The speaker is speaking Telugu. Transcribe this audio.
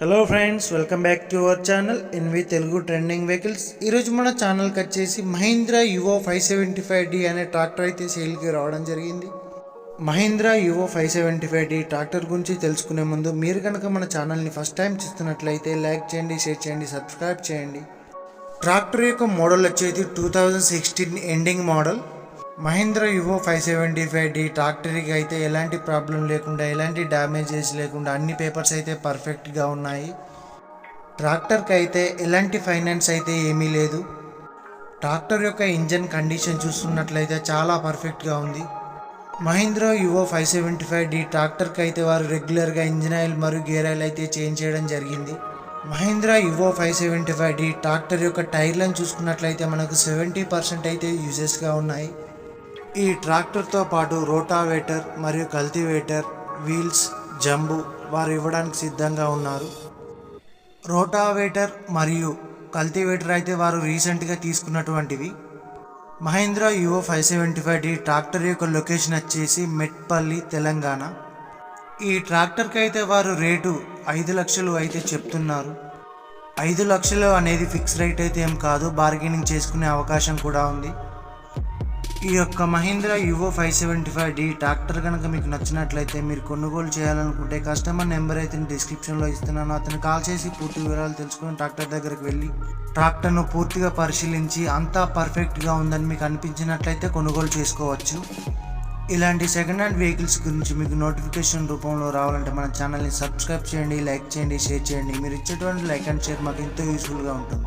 Hello friends welcome back to our channel N V Telugu trending vehicles ఈరోజు మన ఛానల్కి వచ్చేసి Mahindra Yuvo five seventy five D అనే ట్రాక్టర్ అయితే సేల్కి రావడం జరిగింది. Mahindra Yuvo five seventy five D tractor గురించి తెలుసుకునే ముందు మీరు కనుక మన ఛానల్ని ఫస్ట్ టైం చూస్తున్నట్లయితే లైక్ చేయండి షేర్ చేయండి సబ్స్క్రైబ్ చేయండి. ట్రాక్టర్ యొక్క మోడల్ వచ్చేది two thousand sixteen ending model Mahindra Yuvo five seventy five D ట్రాక్టర్కి అయితే ఎలాంటి ప్రాబ్లం లేకుండా ఎలాంటి డ్యామేజెస్ లేకుండా అన్ని పేపర్స్ అయితే పర్ఫెక్ట్గా ఉన్నాయి. ట్రాక్టర్కి అయితే ఎలాంటి ఫైనాన్స్ అయితే ఏమీ లేదు. ట్రాక్టర్ యొక్క ఇంజన్ కండిషన్ చూస్తున్నట్లయితే చాలా పర్ఫెక్ట్గా ఉంది. Mahindra Yuvo five seventy five D ట్రాక్టర్కి అయితే వారు రెగ్యులర్గా ఇంజిన్ ఆయిల్ మరియు గేర్ ఆయిల్ అయితే చేంజ్ చేయడం జరిగింది. Mahindra Yuvo five seventy five D tractor యొక్క టైర్లను చూసుకున్నట్లయితే మనకు సెవెంటీ పర్సెంట్ అయితే యూజెస్గా ఉన్నాయి. ఈ ట్రాక్టర్తో పాటు రోటావేటర్ మరియు కల్టివేటర్ వీల్స్ జంబు వారు ఇవ్వడానికి సిద్ధంగా ఉన్నారు. రోటావేటర్ మరియు కల్టివేటర్ అయితే వారు రీసెంట్గా తీసుకున్నటువంటివి. Mahindra Yuvo five seventy five D tractor యొక్క లొకేషన్ వచ్చేసి మెట్పల్లి తెలంగాణ. ఈ ట్రాక్టర్కి అయితే వారు రేటు ఐదు లక్షలు అయితే చెప్తున్నారు. ఐదు లక్షలు అనేది ఫిక్స్ రేట్ అయితే ఏం కాదు బార్గెనింగ్ చేసుకునే అవకాశం కూడా ఉంది. ఈ యొక్క Mahindra Yuvo five seventy five D tractor కనుక మీకు నచ్చినట్లయితే మీరు కొనుగోలు చేయాలనుకుంటే కస్టమర్ నెంబర్ అయితే నేను డిస్క్రిప్షన్లో ఇస్తున్నాను. అతను కాల్ చేసి పూర్తి వివరాలు తెలుసుకుని ట్రాక్టర్ దగ్గరికి వెళ్ళి ట్రాక్టర్ను పూర్తిగా పరిశీలించి అంతా పర్ఫెక్ట్గా ఉందని మీకు అనిపించినట్లయితే కొనుగోలు చేసుకోవచ్చు. ఇలాంటి సెకండ్ హ్యాండ్ వెహికల్స్ గురించి మీకు నోటిఫికేషన్ రూపంలో రావాలంటే మన ఛానల్ని సబ్స్క్రైబ్ చేయండి లైక్ చేయండి షేర్ చేయండి. మీరు ఇచ్చేటువంటి లైక్ అండ్ షేర్ మాకు ఎంతో యూస్ఫుల్గా ఉంటుంది.